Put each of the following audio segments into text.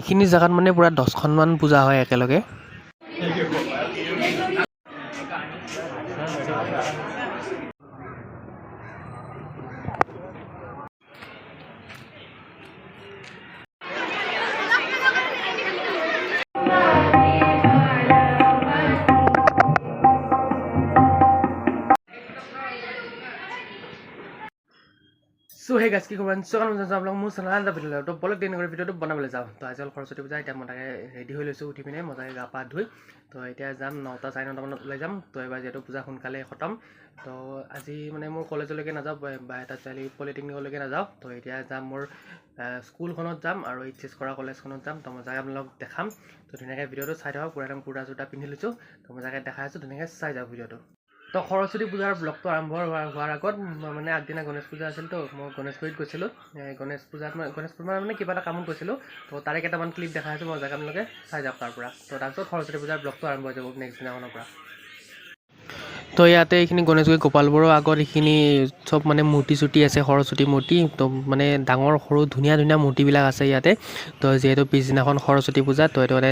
এইখিনি জেগাত মানে পূৰা দহখনমান পূজা হয় একেলগে। সেই গাছ কি কৰিব চকাল যাওঁ আপোনালোক মোৰ চেনেল এটা ভিডিঅ' তো বলক দিন ভিডিঅ'টো বনাবলৈ যাওঁ। তো আজি হ'ল সৰস্বতী পূজা এতিয়া মই তাকে ৰেডি হৈ লৈছোঁ উঠি পিনে মজাকৈ গা পা ধুই। তো এতিয়া যাম নটা চাৰে নটামানত ওলাই যাম। তো এইবাৰ যিহেতু পূজা সোনকালে খতম। তো আজি মানে মোৰ কলেজলৈকে নাযাওঁ বা- এটা চালি পলিটেকনিকলৈকে নাযাওঁ। তো এতিয়া যাম মোৰ স্কুলখনত যাম আৰু এইচ এছ কৰা কলেজখনত যাম। তো মজাকৈ আপোনালোকক দেখাম। তো ধুনীয়াকৈ ভিডিঅ'টো চাই থাকক পূৰা একদম কুৰ্তা চুৰ্তা পিন্ধি লৈছোঁ। তো মজাকৈ দেখাই আছোঁ ধুনীয়াকৈ চাই যাওক ভিডিঅ'টো। তো সৰস্বতী পূজাৰ ব্লগটো আৰম্ভ হোৱাৰ হোৱাৰ আগত মানে আগদিনা গণেশ পূজা আছিল তো মই গণেশগুৰিত গৈছিলোঁ। গণেশ পূজাত মই গণেশ পূজাৰ মানে কিবা এটা কামত গৈছিলোঁ। তো তাৰে কেইটামান ক্লিপ দেখাই আছোঁ মই জেগা চাই যাওক তাৰ পৰা। তো তাৰপিছত সৰস্বতী পূজাৰ ব্লগটো আৰম্ভ হৈ যাব নেক্সট দিনাখনৰ পৰা। তো ইয়াতে এইখিনি গণেশগুৰি গোপালবোৰৰ আগত এইখিনি চব মানে মূৰ্তি চূৰ্তি আছে সৰস্বতী মূৰ্তি তো মানে ডাঙৰ সৰু ধুনীয়া ধুনীয়া মূৰ্তিবিলাক আছে ইয়াতে। তো যিহেতু পিছদিনাখন সৰস্বতী পূজা তো এইটো মানে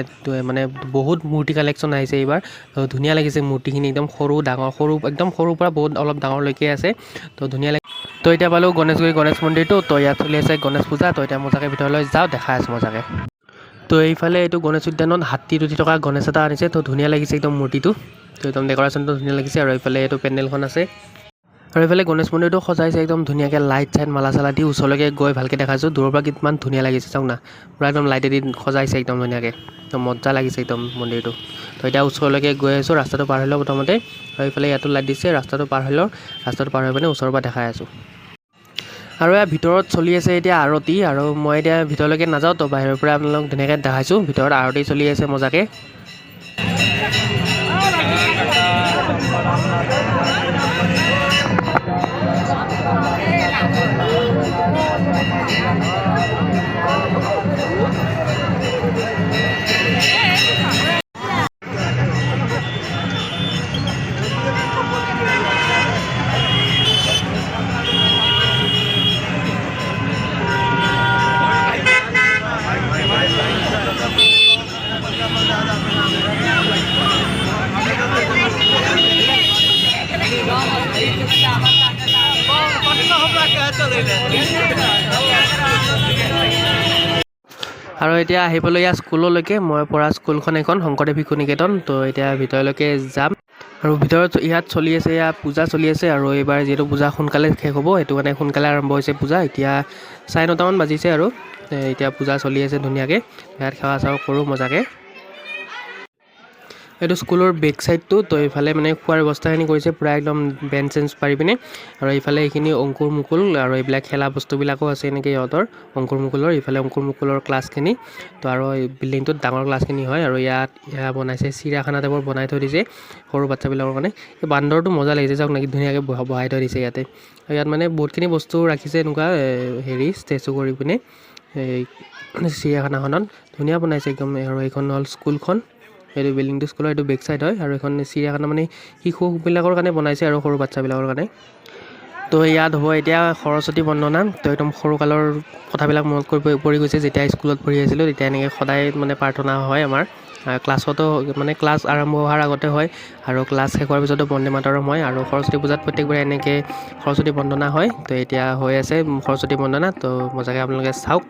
মানে বহুত মূৰ্তি কালেকশ্যন আহিছে এইবাৰ। তো ধুনীয়া লাগিছে মূৰ্তিখিনি একদম সৰু ডাঙৰ সৰু একদম সৰুৰ পৰা বহুত অলপ ডাঙৰলৈকে আছে। তো ধুনীয়া লাগে তো এতিয়া পালোঁ গণেশগুৰি গণেশ মন্দিৰটো তো ইয়াত চলি আছে গণেশ পূজা তো এতিয়া মজাকৈ ভিতৰলৈ যাওঁ দেখাই আছোঁ মজাকৈ তো এইফালে এইটো গণেশ উদ্যানত হাতীত উঠি থকা গণেশ এটা আনিছে, তো ধুনীয়া লাগিছে একদম মূৰ্তিটো। তো একদম ডেক'ৰেশ্যনটো ধুনীয়া লাগিছে আৰু এইফালে এইটো পেণ্ডেলখন আছে। আৰু এইফালে গণেশ মন্দিৰটো সজাইছে একদম ধুনীয়াকৈ লাইট চাইট মালা চালা দি ওচৰলৈকে গৈ ভালকৈ দেখাইছোঁ। দূৰৰ পৰা কিমান ধুনীয়া লাগিছে, চাওক না। পূৰা একদম লাইটেদি সজাইছে একদম ধুনীয়াকৈ। একদম মজা লাগিছে একদম মন্দিৰটো। তো এতিয়া ওচৰলৈকে গৈ আছোঁ, ৰাস্তাটো পাৰ হৈ লওঁ প্ৰথমতে। আৰু এইফালে ইয়াতো লাইট দিছে, ৰাস্তাটো পাৰ হৈ লওঁ ৰাস্তাটো পাৰ হৈ পিনে ওচৰৰ পৰা দেখাই আছোঁ। আৰু ইয়াৰ ভিতৰত চলি আছে এতিয়া আৰতি আৰু মই এতিয়া ভিতৰলৈকে নাযাওঁ তো বাহিৰৰ পৰা আপোনালোকক ধুনীয়াকৈ দেখাইছোঁ। ভিতৰত আৰতি চলি আছে মজাকৈ। আৰু এতিয়া আহিবলৈ ইয়াৰ স্কুললৈকে মই পঢ়া স্কুলখন এখন শংকৰদেৱ শিশু নিকেতন তো এতিয়া ভিতৰলৈকে যাম। আৰু ভিতৰত ইয়াত চলি আছে ইয়াত পূজা চলি আছে আৰু এইবাৰ যিহেতু পূজা সোনকালে শেষ হ'ব সেইটো কাৰণে সোনকালে আৰম্ভ হৈছে পূজা। এতিয়া চাৰে নটামান বাজিছে আৰু এতিয়া পূজা চলি আছে ধুনীয়াকৈ। ইয়াত সেৱা চেৱা কৰোঁ মজাকৈ। এইটো স্কুলৰ বেক চাইডটো তো এইফালে মানে খোৱাৰ ব্যৱস্থাখিনি কৰিছে, পূৰা একদম বেঞ্চ চেঞ্চ পাৰি পিনে। আৰু এইফালে এইখিনি অংকুৰ মুকুল আৰু এইবিলাক খেলা বস্তুবিলাকো আছে এনেকৈ ইহঁতৰ, অংকুৰ মুকুলৰ ইফালে অংকুৰ মুকুলৰ ক্লাছখিনি তো আৰু বিল্ডিংটোত ডাঙৰ ক্লাছখিনি হয় আৰু ইয়াত এয়া বনাইছে চিৰিয়াখানা টাইপৰ বনাই থৈ দিছে সৰু বাচ্ছাবিলাকৰ কাৰণে। এই বান্দৰটো মজা লাগিছে চাওক নাকি, ধুনীয়াকৈ বহা, বহাই থৈ দিছে ইয়াতে। ইয়াত মানে বহুতখিনি বস্তু ৰাখিছে এনেকুৱা হেৰি, ষ্টেচু কৰি পিনে। এই, চিৰিয়াখানাখনত ধুনীয়া বনাইছে একদম, আৰু এইখন হ'ল স্কুলখন। এইটো বিল্ডিংটো স্কুলৰ এইটো বেক চাইড হয় আৰু এখন চিৰিয়াখানা মানে শিশুবিলাকৰ কাৰণে বনাইছে আৰু সৰু বাচ্ছাবিলাকৰ কাৰণে। তো ইয়াত হ'ব এতিয়া সৰস্বতী বন্দনা তো একদম সৰুকালৰ কথাবিলাক মনত কৰি পৰি গৈছে। যেতিয়া স্কুলত পঢ়ি আছিলোঁ তেতিয়া এনেকৈ সদায় মানে প্ৰাৰ্থনা হয় আমাৰ। ক্লাছতো মানে ক্লাছ আৰম্ভ হোৱাৰ আগতে হয় আৰু ক্লাছ শেষ হোৱাৰ পিছতো বন্দে মাতৰম হয় আৰু সৰস্বতী পূজাত প্ৰত্যেকবাৰে এনেকৈ সৰস্বতী বন্দনা হয়। তো এতিয়া হৈ আছে সৰস্বতী বন্দনা তো মজাকৈ আপোনালোকে চাওক।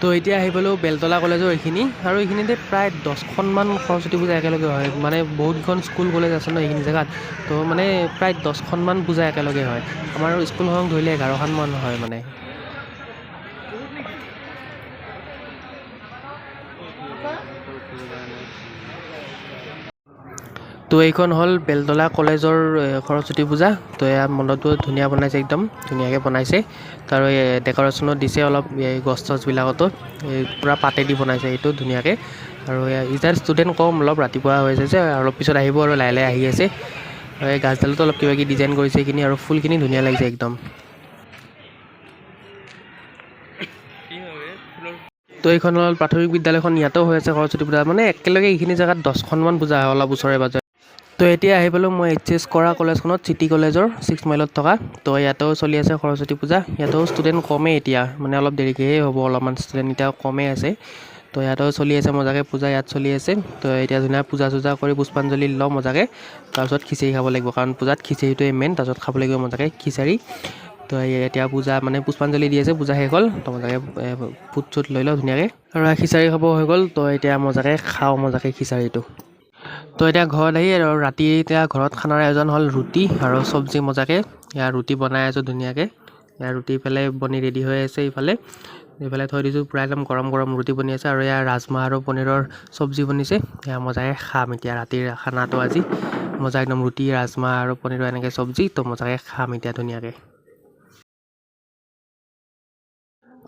তো এতিয়া আহি পালোঁ বেলতলা কলেজৰ এইখিনি। আৰু এইখিনিতে প্ৰায় দহখনমান সৰস্বতী পূজা একেলগে হয়। মানে বহুতকেইখন স্কুল কলেজ আছে ন এইখিনি জেগাত। তো মানে প্ৰায় দহখনমান পূজা একেলগে হয়। আমাৰ স্কুলখনক ধৰিলে এঘাৰখনমান হয় মানে। তো এইখন হ'ল বেলতলা কলেজৰ সৰস্বতী পূজা। তো এয়া মণ্ডপটো ধুনীয়া বনাইছে একদম ধুনীয়াকৈ বনাইছে। তো আৰু ডেক'ৰেশ্যনত দিছে অলপ এই গছ চছবিলাকতো। এই পূৰা পাতেদি বনাইছে এইটো ধুনীয়াকৈ। আৰু ইজাত ষ্টুডেণ্ট কম অলপ ৰাতিপুৱা হৈছে যে অলপ পিছত আহিব আৰু লাহে লাহে আহি আছে। আৰু এই গাছডালতো অলপ কিবা কিবি ডিজাইন কৰিছে এইখিনি আৰু ফুলখিনি ধুনীয়া লাগিছে একদম। তো এইখন হ'ল প্ৰাথমিক বিদ্যালয়খন ইয়াতো হৈ আছে সৰস্বতী পূজা। মানে একেলগে এইখিনি জেগাত দহখনমান পূজা হয় অলপ ওচৰে পাজৰে তো এতিয়া আহি পালোঁ মই এইচ এছ কৰা কলেজখনত চিটি কলেজৰ ছিক্স মাইলত থকা। তো ইয়াতেও চলি আছে সৰস্বতী পূজা। ইয়াতেও ষ্টুডেণ্ট কমেই এতিয়া মানে অলপ দেৰিকৈহে হ'ব অলপমান ষ্টুডেণ্ট এতিয়া কমেই আছে। তো ইয়াতেও চলি আছে মজাকৈ পূজা ইয়াত চলি আছে। তো এতিয়া ধুনীয়া পূজা চূজা কৰি পুষ্পাঞ্জলি লওঁ মজাকৈ। তাৰপিছত খিচিৰি খাব লাগিব কাৰণ পূজাত খিচিৰিটোৱে মেইন তাৰপিছত খাব লাগিব মজাকৈ খিচাৰি। তো এতিয়া পূজা মানে পুষ্পাঞ্জলি দি আছে পূজা শেষ হ'ল। তো মজাকৈ ফুট চুট লৈ লওঁ ধুনীয়াকৈ। আৰু খিচাৰি খাব হৈ গ'ল। তো এতিয়া মজাকৈ খাওঁ মজাকৈ খিচাৰিটো। তো এতিয়া ঘৰত আহি আৰু ৰাতি এতিয়া ঘৰত খানাৰ আয়োজন হ'ল ৰুটি আৰু চব্জি মজাকৈ। ইয়াৰ ৰুটি বনাই আছোঁ ধুনীয়াকৈ। ইয়াৰ ৰুটি ইফালে বনি ৰেডি হৈ আছে ইফালে। ইফালে থৈ দিছোঁ পূৰা একদম গৰম গৰম ৰুটি বনি আছে আৰু ইয়াৰ ৰাজমাহ আৰু পনীৰৰ চব্জি বনিছে। এয়া মজাকৈ খাম এতিয়া ৰাতিৰ খানাটো আজি। মজা একদম ৰুটি ৰাজমাহ আৰু পনীৰৰ এনেকৈ চব্জি তো মজাকৈ খাম এতিয়া ধুনীয়াকৈ।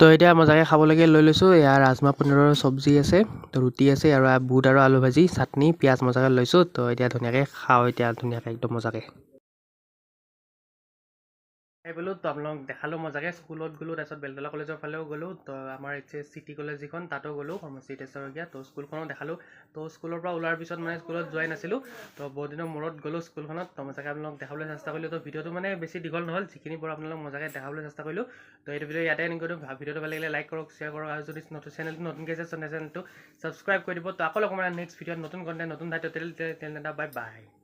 তো এতিয়া মজাকৈ খাবলৈকে লৈ লৈছোঁ এয়া ৰাজমাহ পনীৰৰ চব্জি আছে তো ৰুটি আছে আৰু বুট আৰু আলু ভাজি চাটনি পিঁয়াজ মজাকৈ লৈছোঁ তো এতিয়া ধুনীয়াকৈ খাওঁ এতিয়া ধুনীয়াকৈ একদম মজাকৈ। এই বোলো তো আপোনালোকক দেখালোঁ মজাকৈ স্কুলত গ'লোঁ তাৰপিছত বেলতলা কলেজৰ ফালেও গ'লোঁ তো আমাৰ এইচ এছ চিটি কলেজ যিখন তাতো গ'লোঁ ফাৰ্মাচী টেষ্টৰগীয়া তো স্কুলখনো দেখালোঁ তো স্কুলৰ পৰা ওলোৱাৰ পিছত মানে স্কুলত যোৱাই নাছিলোঁ তো বহুত দিনৰ মূৰত গ'লোঁ স্কুলখনত তো মজাকৈ আপোনালোকক দেখাবলৈ চেষ্টা কৰিলোঁ তো ভিডিঅ'টো মানে বেছি দীঘল নহ'ল যিখিনি পৰা আপোনালোকক মজাকৈ দেখাবলৈ চেষ্টা কৰিলোঁ তো এইটো ভিডিঅ' ইয়াতে এনে কৰিলোঁ ভিডিঅ'টো ভাল লাগিলে লাইক কৰক শ্বেয়াৰ কৰক আৰু যদি নতুন চেনেলটো নতুনকৈ আছে চেনেলটো ছাবস্ক্ৰাইব কৰি দিব তো আকৌ পাম নেক্সট ভিডিঅ'ত নতুন কণ্টেণ্ট নতুন দায়িত্ব তেল তেল তেল বাই বাই